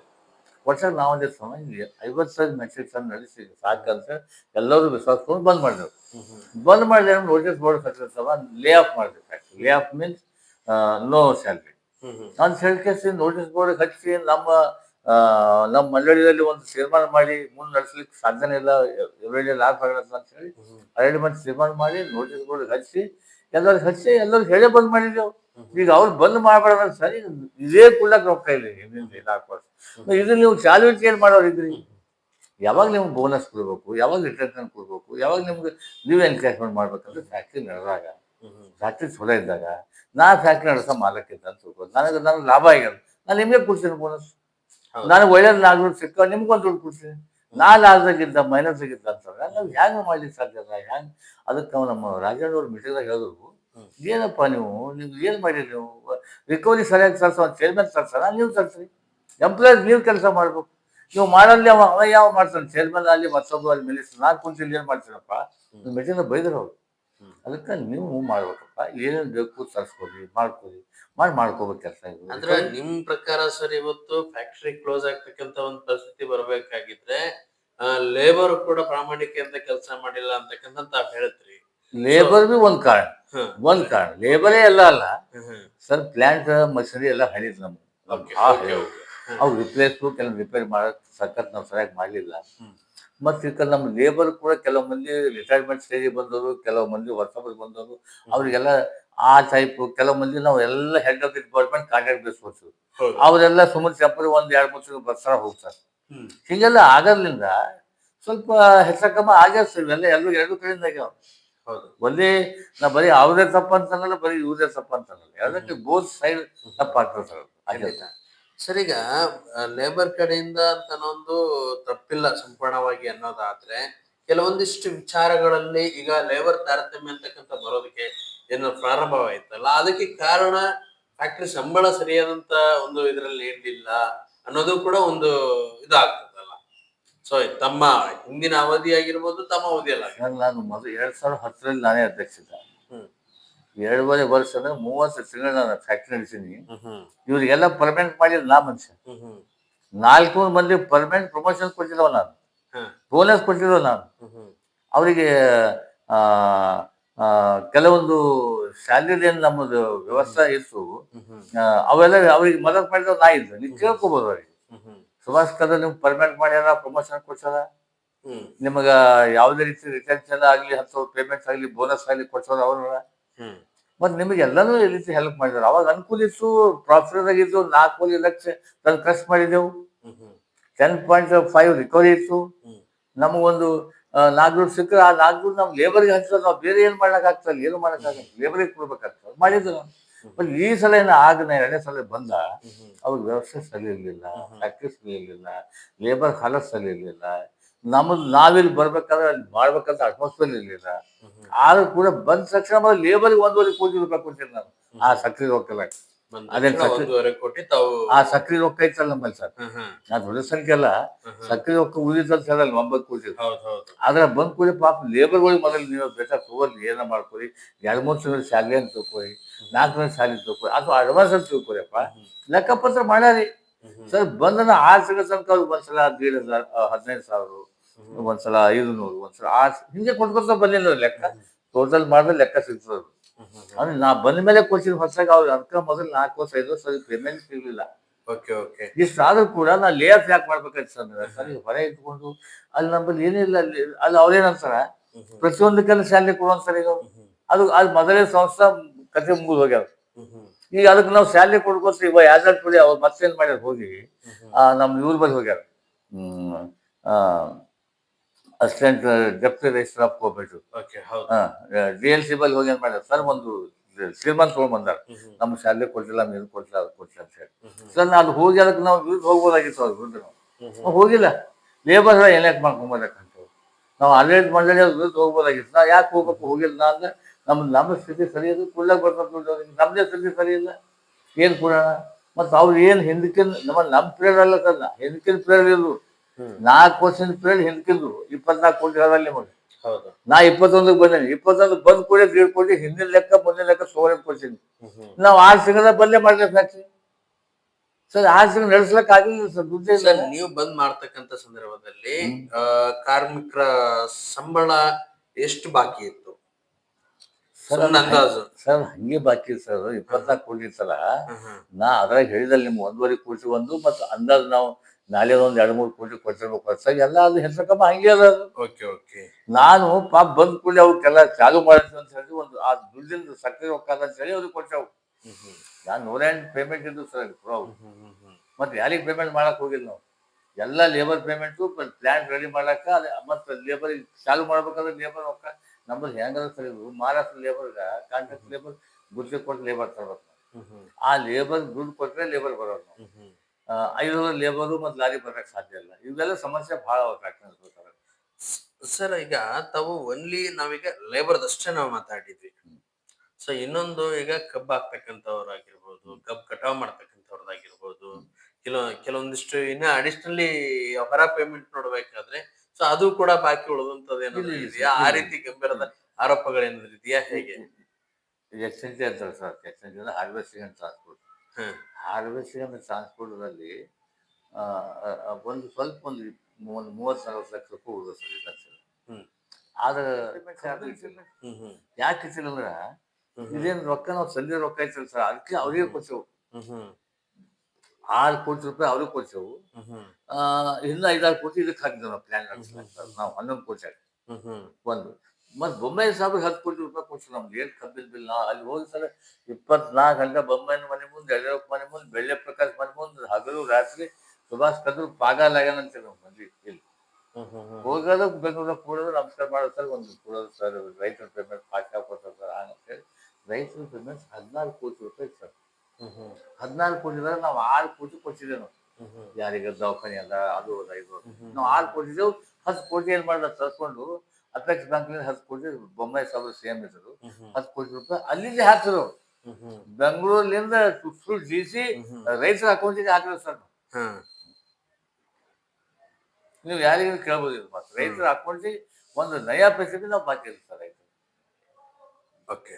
ನಾವು ಒಂದೇ ಸಮಯ ಐವತ್ತು ಸಾವಿರ ಮೆಟ್ರಿಕ್ ಟನ್ ನಡೆಸಿ ಸಾಕಂತ ಎಲ್ಲರೂ ವಿಶ್ವಾಸಕೊಂಡು ಬಂದ್ ಮಾಡಿದೆವು ಬಂದ್ ಮಾಡಿದ್ರೆ notice board success lay off ಮಾಡಿದೆ factory lay off means no salary ಅಂತ ಹೇಳ್ಕೇಸಿ ನೋಟಿಸ್ ಬೋರ್ಡ್ ಹಚ್ಚಿ ನಮ್ಮ ನಮ್ಮ ಮಂಡಳಿಯಲ್ಲಿ ಒಂದು ತೀರ್ಮಾನ ಮಾಡಿ ಮುಂದೆ ನಡೆಸ್ಲಿಕ್ಕೆ ಸಾಧ್ಯನೇ ಇಲ್ಲ. ಎವರೇಜ್ ಲಾಭ ಆಗಲ್ಲ ಅಂತ ಹೇಳಿ ಎರಡು ಮಂದಿ ತೀರ್ಮಾನ ಮಾಡಿ ನೋಟಿಸ್ ಬೋರ್ಡ್ ಹಚ್ಚಿ ಎಲ್ಲರಿಗೆ ಹಚ್ಚಿ ಎಲ್ಲರಿಗೆ ಹೇಳೇ ಬಂದ್ ಮಾಡಿದ್ದೆವು ಈಗ ಅವ್ರು ಬಂದ್ ಮಾಡ್ಬೇಡ ಸರಿ ಇದೇ ಕೂಡ ರೊಕ್ಕ ಇಲ್ಲ ಹಿಂದಿನ ನಾಲ್ಕು ವರ್ಷ. ಇದು ನೀವು ಚಾಲು ಏನು ಮಾಡೋರು ಇದ್ರಿ? ಯಾವಾಗ ನಿಮ್ಗೆ ಬೋನಸ್ ಕೊಡ್ಬೇಕು? ಯಾವಾಗ ರಿಟರ್ನ್ ಕೊಡ್ಬೇಕು? ಯಾವಾಗ ನಿಮ್ಗೆ ನೀವು ಎನ್ಕರೇಜ್ಮೆಂಟ್ ಮಾಡ್ಬೇಕಂದ್ರೆ ಫ್ಯಾಕ್ಟ್ರಿ ನಡೆದಾಗ ಫ್ಯಾಕ್ಟ್ರಿ ಚಲೋ ಇದ್ದಾಗ ನಾ ಫ್ಯಾಕ್ಟ್ರಿ ನಡೆಸೋ ಮಾಲಕ್ಕಿದ್ದ ಅಂತ ತಿಳ್ಕೊಂಡು ನನಗೆ ನನಗೆ ಲಾಭ ಆಗ್ಯದ. ನಾನು ನಿಮಗೆ ಕೊಡ್ತೀನಿ ಬೋನಸ್. ನನಗೆ ಒಳ್ಳೇದು ನಾಲ್ಕು ಸಿಕ್ಕ ನಿಮ್ಗೊಂದು ದುಡ್ಡು ಕೊಡ್ತೀನಿ. ನಾ ಆದಾಗಿದ್ದ ಮೈನಸ್ ಆಗಿದ್ದ ಅಂತಂದ್ರೆ ನಾವು ಹ್ಯಾಂಗ ಮಾಡ್ಲಿಕ್ಕೆ ಸಾಧ್ಯ ಹ್ಯಾಂಗೆ ಅದಕ್ಕೆ ನಮ್ಮ ರಾಜಣ್ಣವ್ರ ಮೀಟಿಂಗ್ದಾಗ ಹೇಳಿದ್ರು. ಏನಪ್ಪ ನೀವು? ನೀವು ಏನು ಮಾಡಿರಿ ನೀವು? ರಿಕವರಿ ಸರಿಯಾಗಿ ತರ್ಸೋ ಚೇರ್ಮನ್ ತರ್ಸೋಣ ನೀವು ತರ್ಸ್ರಿ ಎಂಪ್ಲಾಯೀಸ್ ನೀವು ಕೆಲಸ ಮಾಡ್ಬೇಕು. ನೀವು ಮಾಡಲ್ಲಿ ಅವ ಯಾವ ಮಾಡ್ತಾನೆ? ಚೇರ್ಮನ್ ಅಲ್ಲಿ ಮತ್ತೊಬ್ಬ ಅಲ್ಲಿ ಮಿನಿಸ್ಟರ್ ನಾನು ಕುಂತಿಲ್ಲಿ ಏನು ಮಾಡ್ತೀನಪ್ಪ? ಮೀಟಿಂಗ್ ಬೈದ್ರು ಅವ್ರು. ಅದಕ್ಕೆ ನೀವು ಮಾಡ್ಬೇಕಪ್ಪ. ಏನೇನು ಬೇಕು ತರ್ಸ್ಕೊರಿ ಮಾಡ್ಕೊರಿ ಮಾಡಿ ಮಾಡ್ಕೋಬೇಕು ಕೆಲಸ ಇದು. ಅಂದ್ರೆ ನಿಮ್ ಪ್ರಕಾರ ಸರ್ ಇವತ್ತು ಫ್ಯಾಕ್ಟರಿ ಕ್ಲೋಸ್ ಆಗ್ತಕ್ಕಂತ ಒಂದು ಪರಿಸ್ಥಿತಿ ಬರಬೇಕಾಗಿದ್ರೆ ಲೇಬರ್ ಕೂಡ ಪ್ರಾಮಾಣಿಕೆಯಿಂದ ಕೆಲಸ ಮಾಡಿಲ್ಲ ಅಂತಕ್ಕಂತ ತಾವ್ ಹೇಳ್ತೀರಿ. ಲೇಬರ್ ಬಿ ಒಂದ್ ಕಾರಣ. ಒಂದ್ ಕಾರಣ. ಲೇಬರೇ ಎಲ್ಲ ಅಲ್ಲ. ಸರ್ ಪ್ಲಾಂಟ್ ಮಷಿನರಿ ಎಲ್ಲ ಹಳಿದ್ ನಮ್ಗೆ Okay, ರಿಪ್ಲೇಸ್ ಕೆಲವು ರಿಪೇರ್ ಮಾಡಕ್ ಸಖತ್ ನಾವು ಸರಿಯಾಗಿ ಮಾಡಲಿಲ್ಲ. ಮತ್ತು ಈಗ ನಮ್ಮ ಲೇಬರ್ ಕೂಡ ಕೆಲವು ಮಂದಿ ರಿಟೈರ್ಮೆಂಟ್ ಸ್ಟೇಜಿಗೆ ಬಂದವರು ಕೆಲವು ಮಂದಿ ಹೊಸಬರು ಬಂದವರು ಅವರಿಗೆಲ್ಲ ಆ ಟೈಪ್ ಕೆಲವು ಮಂದಿ ನಾವು ಎಲ್ಲ head of department contract base ಕೊಡ್ತೀವಿ. ಅವರೆಲ್ಲ ಸುಮ್ಮನೆ ಟೆಂಪರಿ ಒಂದ್ ಎರಡು ಮೂರು ಬರ್ತಾರ ಹೋಗ್ತಾರೆ. ಹೀಗೆಲ್ಲ ಆಗೋದ್ರಿಂದ ಸ್ವಲ್ಪ ಹೆಚ್ಚಕಮ್ಮ ಕಮ್ಮ ಸರ್ ಇವೆಲ್ಲ ಎಲ್ಲರೂ ಎರಡು ಕಡೆಯಿಂದ ಆಗ್ಯಾವ. ಹೌದು. ಒಂದೇ ನಾ ಬರೀ ಅವ್ರದೇ ತಪ್ಪ ಅಂತನಲ್ಲ ಬರೀ ಇವ್ರದೇ ತಪ್ಪ ಅಂತನಲ್ಲ ಎರಡಕ್ಕೆ ಬೋತ್ ಸೈಡ್ ತಪ್ಪಾಗ್ತದೆ ಸರ್. ಖಂಡಿತ. ಸರ್, ಈಗ ಲೇಬರ್ ಕಡೆಯಿಂದ ಒಂದು ತಪ್ಪಿಲ್ಲ ಸಂಪೂರ್ಣವಾಗಿ ಅನ್ನೋದಾದ್ರೆ, ಕೆಲವೊಂದಿಷ್ಟು ವಿಚಾರಗಳಲ್ಲಿ ಈಗ ಲೇಬರ್ ತಾರತಮ್ಯ ಅಂತಕ್ಕಂಥ ಬರೋದಕ್ಕೆ ಏನೋ ಪ್ರಾರಂಭವಾಯ್ತಲ್ಲ, ಅದಕ್ಕೆ ಕಾರಣ ಫ್ಯಾಕ್ಟ್ರಿ ಸಂಬಳ ಸರಿಯಾದಂತ ಒಂದು ಇದರಲ್ಲಿ ನೀಡಲಿಲ್ಲ ಅನ್ನೋದು ಕೂಡ ಒಂದು ಇದಾಗ್ತದಲ್ಲ ಸೊ ತಮ್ಮ ಹಿಂದಿನ ಅವಧಿ ಆಗಿರ್ಬೋದು ತಮ್ಮ ಅವಧಿಯಲ್ಲಿ ನಾನು ಮೊದಲು ಎರಡ್ ಸಾವಿರದ ಹತ್ತರಲ್ಲಿ ನಾನೇ ಅಧ್ಯಕ್ಷ. ಎರಡೂವರೆ ವರ್ಷ ಅಂದ್ರೆ ಮೂವತ್ತು ತಿಂಗಳು ನಾನು ಫ್ಯಾಕ್ಟ್ರಿ ನಡೆಸೀನಿ ಇವ್ರಿಗೆಲ್ಲ ಪರ್ಮನೆಂಟ್ ಮಾಡಿಲ್ಲ ನಾ ಮನುಷ್ಯ. ಹ್ಮ್ ಹ್ಮ್. ನಾಲ್ಕು ಮಂದಿ ಪರ್ಮನೆಂಟ್ ಪ್ರಮೋಷನ್ ಕೊಟ್ಟಿದ್ದವ ನಾನು. ಬೋನಸ್ ಕೊಟ್ಟಿದ್ದವ ನಾನು. ಅವರಿಗೆ ಕೆಲವೊಂದು ಸ್ಯಾಲರಿ ಏನು ನಮ್ಮದು ವ್ಯವಸ್ಥೆ ಇತ್ತು ಅವೆಲ್ಲ ಅವ್ರಿಗೆ ಮದತ್ ಮಾಡಿದ ನಾ ಇದ್ದೆ. ನೀವು ಕೇಳ್ಕೊಬೋದು ಅವ್ರಿಗೆ. ಸುಭಾಷ್ ಕದ ನಿಮ್ಗೆ ಪರ್ಮನೆಂಟ್ ಮಾಡ್ಯಾರ ಪ್ರಮೋಷನ್ ಕೊಡ್ಸದ? ನಿಮಗ ಯಾವುದೇ ರೀತಿ ಎಲ್ಲ ಆಗ್ಲಿ ಹತ್ತು ಪೇಮೆಂಟ್ಸ್ ಆಗ್ಲಿ ಬೋನಸ್ ಆಗ್ಲಿ ಕೊಡ್ಸೋದು ಅವ್ರ? ಮತ್ತು ನಿಮಗೆ ಎಲ್ಲನೂ ಈ ರೀತಿ ಹೆಲ್ಪ್ ಮಾಡಿದ್ರು. ಅವಾಗ ಅನುಕೂಲ ಇತ್ತು ಪ್ರಾಫಿಟ್ ಆಗಿದ್ದು ನಾಲ್ಕೂವರೆ ಲಕ್ಷ ತಂದು ಖರ್ಚು ಮಾಡಿದೆವು ಟೆನ್ ಪಾಯಿಂಟ್ ಫೈವ್ ರಿಕವರಿ ಇತ್ತು. ನಮಗೊಂದು ನಾಲ್ಕು ಸಿಕ್ಕರೆ ಆ ನಾಲ್ಕು ನಾವು ಲೇಬರ್ಗೆ ಹಂಚೋದು ನಾವು ಬೇರೆ ಏನು ಮಾಡೋಕ್ಕಾಗ್ತಲ್ಲ ಏನು ಮಾಡೋಕ್ಕಾಗಲ್ಲ ಲೇಬರಿಗೆ ಕೊಡ್ಬೇಕಾಗ್ತದೆ. ಮಾಡಿದ್ರು. ಬಟ್ ಈ ಸಲ ಏನು ಆಗ ನಾ ಎರಡನೇ ಸಲ ಬಂದ ಅವ್ರಿಗೆ ವ್ಯವಸ್ಥೆ ಸರಿ ಇರಲಿಲ್ಲ ಪ್ರಾಕ್ಟೀಸ್ ಫ್ಯಾಕ್ಟ್ರಿ ಸರಿ ಇರಲಿಲ್ಲ ಲೇಬರ್ ಹಲಸ್ ಸರಿ ಇರಲಿಲ್ಲ. ನಮ್ಮದು ನಾವಿಲ್ಲಿ ಬರ್ಬೇಕಾದ್ರೆ ಅಲ್ಲಿ ಮಾಡ್ಬೇಕಂತ ಅಟ್ಮಾಸ್ಫಿಯರ್ ಇರಲಿಲ್ಲ. ಆದ್ರೂ ಕೂಡ ಬಂದ ತಕ್ಷಣ ಲೇಬರ್ಗೆ ಒಂದೂವರೆ ಕೋಟಿ ರೂಪಾಯಿ ಕೊಡ್ತೀನಿ ನಾನು ಆ ಸಕ್ರಿ ರೊಕ್ಕಲ್ಲ ಅದೇ ಆ ಸಕ್ರಿ ರೊಕ್ಕ ಐತಲ್ಲ ನಮ್ಮಲ್ಲಿ ಸರ್. ನಾನು ದೊಡ್ಡ ಸಂಖ್ಯೆ ಅಲ್ಲ. ಸಕ್ರಿ ರೊಕ್ಕ ಉಳಿತಲ್ಲ ಸರ್ ಅಲ್ಲಿ ಒಂಬತ್ತು ಕೋಟಿ ಆದ್ರೆ ಬಂದ್ ಕೂಡಿ ಪಾಪ ಲೇಬರ್ಗಳಿಗೆ ಮೊದಲು ನೀವು ಬೇಕಾ ತಗೋರಿ ಏನ ಮಾಡ್ಕೊರಿ ಎರಡು ಮೂರು ಸಾವಿರ ಶಾಲೆ ಅಂತ ತಿಳ್ಕೊರಿ ನಾಲ್ಕು ಸಾವಿರ ಶಾಲೆ ತಿಳ್ಕೊರಿ ಅಥವಾ ಅಡ್ವಾನ್ಸ್ ಅಂತ ತಿಳ್ಕೊರಿಯಪ್ಪ ಲೆಕ್ಕಪತ್ರ ಮಾಡ್ಯಾರಿ. ಸರ್ ಬಂದನ ಆರ್ ಸಿಗೋ ತನಕ ಒಂದ್ಸಲ ಹದಿನೈದು ಸಾವಿರ ಹದಿನೈದು ಸಾವಿರ ಒಂದ್ಸಲ ಐದು ನೂರು ಒಂದ್ಸಲ ಆರು ಹಿಂಗೆ ಕೊಟ್ಕೊತ ಬಂದಿಲ್ಲ ಲೆಕ್ಕ. ಟೋಟಲ್ ಮಾಡಿದ್ರೆ ಲೆಕ್ಕ ಸಿಗ್ತದೆ. ಅಂದ್ರೆ ನಾ ಬಂದ ಮೇಲೆ ಕೊಡ್ಸಿದ ಹೊಸಾಗ ಅವ್ರು ಅದಕ್ಕೆ ಮೊದಲು ನಾಲ್ಕು ವರ್ಷ ಐದು ವರ್ಷ ಪೇಮೆಂಟ್ ಸಿಗ್ಲಿಲ್ಲ. Okay okay. ಇಷ್ಟು ಆದ್ರೂ ಕೂಡ ನಾ ಲೇ ಆಫ್ ಯಾಕೆ ಮಾಡ್ಬೇಕಾಯ್ತು ಸರ್ ಸರಿ ಹೊರ ಇಟ್ಕೊಂಡು ಅಲ್ಲಿ ನಮ್ಮಲ್ಲಿ ಏನಿಲ್ಲ ಅಲ್ಲಿ ಅಲ್ಲಿ ಅವ್ರೇನಂತಾರ. ಪ್ರತಿಯೊಂದಕ್ಕೆಲ್ಲ ಸ್ಯಾಲ್ರಿ ಕೊಡುವಂತ ಸರ್ ಈಗ. ಅದು ಅದು ಮೊದಲೇ ಸಂಸ್ಥೆ ಕತೆ ಮುಗಿದು ಹೋಗ್ಯಾವ. ಈಗ ಅದಕ್ಕೆ ನಾವು ಸ್ಯಾಲ್ರಿ ಕೊಡ್ಕೊತ ಇವ ಯಾವ್ದಾರು ಕೊಡಿ ಅವ್ರು ಮತ್ತೇನ್ ಮಾಡ್ಯಾರ? ಹೋಗಿ ನಮ್ಮ ಇವ್ರ ಬಳಿ ಹೋಗ್ಯಾರ. Assistant deputy register of cooperative D L C ಬಲ್ಲಿ ಹೋಗಿ ಏನ್ ಮಾಡ್ಯಾರ? ಸರ್ ಒಂದು ಶ್ರೀಮಂತ ತಗೊಂಡ್ ಬಂದಾರ. ನಮ್ ಸ್ಯಾಲ್ರಿ ಕೊಟ್ಟಿಲ್ಲ ಇದು ಕೊಟ್ಟಿಲ್ಲ ಅದು ಕೊಟ್ಟಿಲ್ಲ ಅಂತ ಹೇಳಿ. ಸರ್ ನಾನು ಹೋಗಿ ಅದಕ್ಕೆ ನಾವು ವಿರುದ್ಧ ಹೋಗ್ಬೋದಾಗಿತ್ತು ಅವ್ರ ವಿರುದ್ಧ ನಾವು ಹೋಗಿಲ್ಲ. ಲೇಬರ್ ಎಲೆಕ್ಟ್ ಮಾಡ್ಕೊಂಬೋದಕ್ಕಂತ ನಾವು ಆಲ್ರೆಡಿ ಮಂಡಳಿ ಅವ್ರ ವಿರುದ್ಧ ಹೋಗ್ಬೋದಾಗಿತ್ತು. ನಾವು ಯಾಕೆ ಹೋಗ್ಬೇಕು? ಹೋಗಿಲ್ಲ ನಾ ಅಂದ್ರೆ ನಮ್ಮ ನಮ್ಮ ಸ್ಥಿತಿ ಸರಿ ಇದೆ ಕೂಡಲೇ ಬರ್ತಾರೆ. ನಮ್ದೇ ಸ್ಥಿತಿ ಸರಿ ಇಲ್ಲ ಏನು ಕೊಡೋಣ? ಮತ್ತು ಅವ್ರು ಏನು ಹಿಂದಕ್ಕಿನ ನಮ್ಮ ನಮ್ಮ ಪೀರಿಯಡ್ ಅಲ್ಲ ಸರ್ ಹಿಂದಕ್ಕಿನ ಪೀರಿಯಡ್ ಇದ್ರು ನಾಲ್ಕು ವರ್ಷದ ಪೀರಿಯಡ್ ಹಿಂದಕ್ಕಿದ್ರು ಇಪ್ಪತ್ನಾಲ್ಕು ಕೋಟಿ ಅದರಲ್ಲಿ ನಿಮಗೆ. ನಾ ಇಪ್ಪತ್ತೊಂದಕ್ಕೆ ಬಂದೇನೆ. ಇಪ್ಪತ್ತೊಂದು ಬಂದ್ ಕೂಡ ಕೋಟಿ ಹಿಂದಿನ ಲೆಕ್ಕ ಮುಂದಿನ ಲೆಕ್ಕ ಸೋರೆ ಕೊಡ್ತೀನಿ. ನಾವು ಆರು ಸಿಗದ ಬಲ್ಲೇ ಮಾಡ್ಬೇಕು ಫ್ಯಾಕ್ಟ್ರಿ ಸರ್ ಆರು ಸಿಗ ನಡೆಸ್ಲಕ್ ಆಗಿಲ್ಲ ಸರ್ ದುಡ್ಡು ಸರ್ ನೀವು ಬಂದ್ ಮಾಡ್ತಕ್ಕಂತ ಸಂದರ್ಭದಲ್ಲಿ ಕಾರ್ಮಿಕರ ಸಂಬಳ ಎಷ್ಟು ಬಾಕಿ ಇತ್ತು? ಸರ್ ಅಂದಾಜು ಸರ್ ಹಂಗೆ ಬಾಕಿ ಸರ್ ಇಪ್ಪತ್ನಾಲ್ಕು ಕೋಟಿ ಸಲ. ನಾ ಅದ್ರಾಗ ಹೇಳಿದಲ್ಲಿ ನಿಮ್ಗೆ ಒಂದೂವರೆ ಕೋಟಿ ಒಂದು ಮತ್ತು ಅಂದಾಜು ನಾವು ನಾಳೆ ಒಂದು ಎರಡು ಮೂರು ಕೋಟಿ ಕೊಟ್ಟಿರ್ಬೇಕು ಸರ್ ಎಲ್ಲ ಅದು ಹೆಸರಕಮ್ಮ ಹಂಗೆ ಅದ. ಓಕೆ ಓಕೆ ನಾನು ಪಾಪ ಬಂದ ಕೂಡಲೇ ಅವಕ್ಕೆಲ್ಲ ಚಾಲು ಮಾಡಿದ್ವಿ ಅಂತ ಹೇಳಿ ಒಂದು ಆ ದುಡ್ಡಿಂದ ಸಕ್ಕರೆ ರೊಕ್ಕ ಅಂತ ಹೇಳಿ ಅವ್ರಿಗೆ ಕೊಟ್ಟೆವು. ನಾನು ನೂರ ಎಂಟು ಪೇಮೆಂಟ್ ಇದ್ದು ಸರ್ ಪ್ರೋ. ಮತ್ತೆ ಯಾರಿಗೆ ಪೇಮೆಂಟ್ ಮಾಡಕ್ ಹೋಗಿಲ್ಲ ನಾವು ಎಲ್ಲ ಲೇಬರ್ ಪೇಮೆಂಟು ಪ್ಲಾನ್ ರೆಡಿ ಮಾಡಾಕ ಅದೇ ಮತ್ತೆ ಲೇಬರ್ ಚಾಲು ಮಾಡ್ಬೇಕಾದ್ರೆ ಲೇಬರ್ ರೊಕ್ಕ ನಮ್ಮದು ಹೆಂಗದ ಸರ್ ಇದು ಮಹಾರಾಷ್ಟ್ರ ಲೇಬರ್ಗ ಕಾಂಟ್ರಾಕ್ಟ್ ಲೇಬರ್ ಗುತ್ತಿಗೆ ಕೊಟ್ಟು ಲೇಬರ್ ತರ್ಬೇಕು. ಆ ಲೇಬರ್ ದುಡ್ಡು ಕೊಟ್ಟರೆ ಲೇಬರ್ ಬರೋದು ನಾವು. ಐನೂರು ಲೇಬರು ಮತ್ತು ಲಾರಿ ಬರಕ್ಕೆ ಸಾಧ್ಯ ಇಲ್ಲ. ಇವೆಲ್ಲ ಸಮಸ್ಯೆ ಭಾಳ ಅವ ಸರ್ ಸರ್ ಈಗ ತಾವು ಒನ್ಲಿ ನಾವೀಗ ಲೇಬರ್ದಷ್ಟೇ ನಾವು ಮಾತಾಡಿದ್ವಿ. ಸೊ ಇನ್ನೊಂದು ಈಗ ಕಬ್ಬು ಹಾಕ್ತಕ್ಕಂಥವ್ರಾಗಿರ್ಬೋದು ಕಬ್ಬು ಕಟಾವ್ ಮಾಡ್ತಕ್ಕಂಥವ್ರದ್ದಾಗಿರ್ಬೋದು ಕೆಲವು ಕೆಲವೊಂದಿಷ್ಟು ಇನ್ನ ಅಡಿಷನಲಿ ಹೊರ ಪೇಮೆಂಟ್ ನೋಡ್ಬೇಕಾದ್ರೆ ಸೊ ಅದು ಕೂಡ ಬಾಕಿ ಉಳಿದಂತದ್ದು ಇದೆಯಾ ಆ. ರೀತಿ ಗಂಭೀರದ ಆರೋಪಗಳೇನಾದ್ರು ಇದೆಯಾ ಹೇಗೆ? ಎಕ್ಸ್ಚೇಂಜ್ ಅಂತಾರೆ ಸರ್ ಎಕ್ಸ್ಚೇಂಜ್ ಅಂದ್ರೆ harvesting and transport hmm harvesting and ಟ್ರಾನ್ಸ್ಪೋರ್ಟ್ದಲ್ಲಿ ಒಂದು ಸ್ವಲ್ಪ ಒಂದು ಒಂದು ಮೂವತ್ತು ನಲವತ್ತು ಲಕ್ಷ ರೂಪಾಯಿ ಉಳಿದ ಸರ್ ಈ ಲಕ್ಷ. ಆದ್ರೆ ಯಾಕೆ ಇಟ್ಟಿಲ್ಲ ಅಂದ್ರೆ ಇದೇನು ರೊಕ್ಕ ನಾವು ಸದ್ಯ ರೊಕ್ಕ ಐತಲ್ಲ ಸರ್ ಅದಕ್ಕೆ ಅವ್ರಿಗೆ ಹ್ಮ್. ಆರು ಕೋಟಿ ರೂಪಾಯಿ ಅವ್ರಿಗೆ ಆ, ಇನ್ನು ಐದಾರು ಕೋಟಿ ಇದಕ್ಕೆ ಹಾಕಿದ್ದೇವೆ ನಾವು ಪ್ಲಾನ್ ನಾವು ಹನ್ನೊಂದು ಕೋಟಿ ಹಾಕಿ. ಒಂದು. ಮತ್ತು ಬೊಂಬೈ ಸಾಬ್ರಿಗೆ ಹತ್ತು ಕೋಟಿ ರೂಪಾಯಿ ಕೊಡ್ಸು ನಮ್ಗೆ. ಏನು ಕಬ್ಬಿದ್ ಬಿಲ್? ನಾ ಅಲ್ಲಿ ಹೋಗಿ ಸರ್ ಇಪ್ಪತ್ನಾಲ್ಕು ಗಂಟೆ ಬೊಂಬೈನ ಮನೆ ಮುಂದೆ ಯಡಿಯೂರಪ್ಪ ಮನೆ ಮುಂದೆ ಬೆಳ್ಳೆ ಪ್ರಕಾಶ್ ಮನೆ ಮುಂದೆ ಹಗಲು ರಾತ್ರಿ ಸುಭಾಷ್ ಕದ್ರು ಪಾಗಾಲಾಗ್ಯಾನ ಅಂತ ನಾವು ಮಂದಿ ಇಲ್ಲಿ. ಹೋಗೋದು ಬೆಂಗಳೂರಾಗ ಕೂಡೋದು ನಮಸ್ಕಾರ ಮಾಡೋದು ಸರ್ ಒಂದು ಕೂಡೋದು ಸರ್ ರೈತರ ಪೇಮೆಂಟ್ ಪಾಕ ಕೊಡ್ತಾರೆ ಸರ್ ಅಂತೇಳಿ ರೈತರ ಪೇಮೆಂಟ್ ಹದಿನಾಲ್ಕು ಕೋಟಿ ರೂಪಾಯಿ ಸರ್. ಹದಿನಾರು ಕೋಟಿ ಇದ್ರೆ ನಾವು ಆರು ಕೋಟಿ ಕೊಟ್ಟಿದ್ದೇವೆ ನಾವು. ಯಾರಿಗೆ ದವಾಖಾನೆ ಅದ ಅದು ಅದ ಇದು ನಾವು ಆರು ಕೊಟ್ಟಿದ್ದೆವು ಹತ್ತು ಕೋಟಿ ಏನ್ ಮಾಡಿದ ತರ್ಸ್ಕೊಂಡು ಅಪೆಕ್ಸ್ ಬ್ಯಾಂಕ್ನಿಂದ ಹತ್ತು ಕೋಟಿ ಬೊಂಬೈ ಸಾಬ್ರು ಸೇಮ್ ಇದ್ರು ಹ್ಮ್ ಹ್ಮ್. ಹತ್ತು ಕೋಟಿ ರೂಪಾಯಿ ಅಲ್ಲಿಗೆ ಹಾಕಿದ್ರು ಬೆಂಗಳೂರಿನಿಂದ ಡಿ ಸಿ ರೈತರ ಅಕೌಂಟಿಗೆ ಹಾಕಿದ್ರು ಸರ್ ನೀವು. ಯಾರಿಗೂ ಕೇಳ್ಬೋದು ಇದು ಮಾತ್ರ. ರೈತರ ಅಕೌಂಟಿಗೆ ಒಂದು ನಯಾ ಪೈಸೆಗೆ ನಾವು ಬಾಕಿ ಇರುತ್ತೆ ಸರ್ ರೈತರು. ಓಕೆ